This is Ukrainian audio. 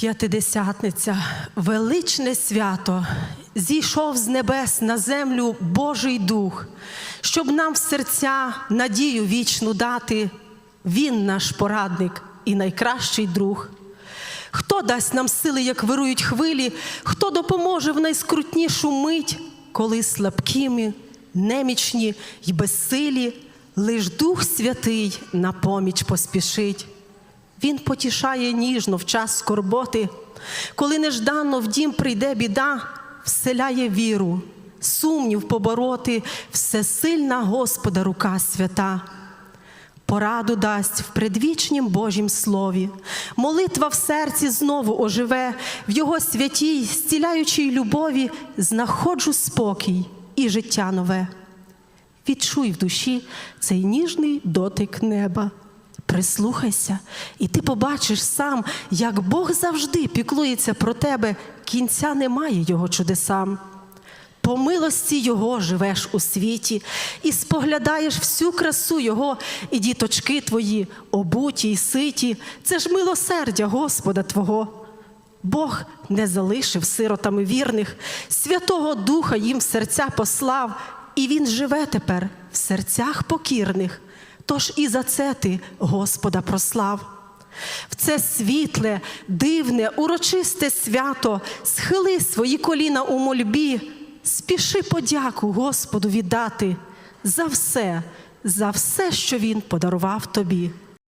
П'ятидесятниця, величне свято, зійшов з небес на землю Божий Дух, щоб нам в серця надію вічну дати. Він наш порадник і найкращий друг. Хто дасть нам сили, як вирують хвилі, хто допоможе в найскрутнішу мить, коли слабкими, немічні й безсилі, лиш Дух Святий на поміч поспішить. Він потішає ніжно в час скорботи, коли нежданно в дім прийде біда, вселяє віру, сумнів побороти, всесильна Господа рука свята. Пораду дасть в предвічнім Божім слові. Молитва в серці знову оживе, в його святій, зціляючій любові, знаходжу спокій і життя нове. Відчуй в душі цей ніжний дотик неба. Прислухайся, і ти побачиш сам, як Бог завжди піклується про тебе, кінця немає його чудесам. По милості Його живеш у світі і споглядаєш всю красу Його, і діточки твої, обуті й ситі, це ж милосердя Господа Твого. Бог не залишив сиротами вірних, Святого Духа їм в серця послав, і Він живе тепер в серцях покірних. Тож і за це ти Господа прослав. В це світле, дивне, урочисте свято схили свої коліна у мольбі, спіши подяку Господу віддати за все, за все, що Він подарував тобі.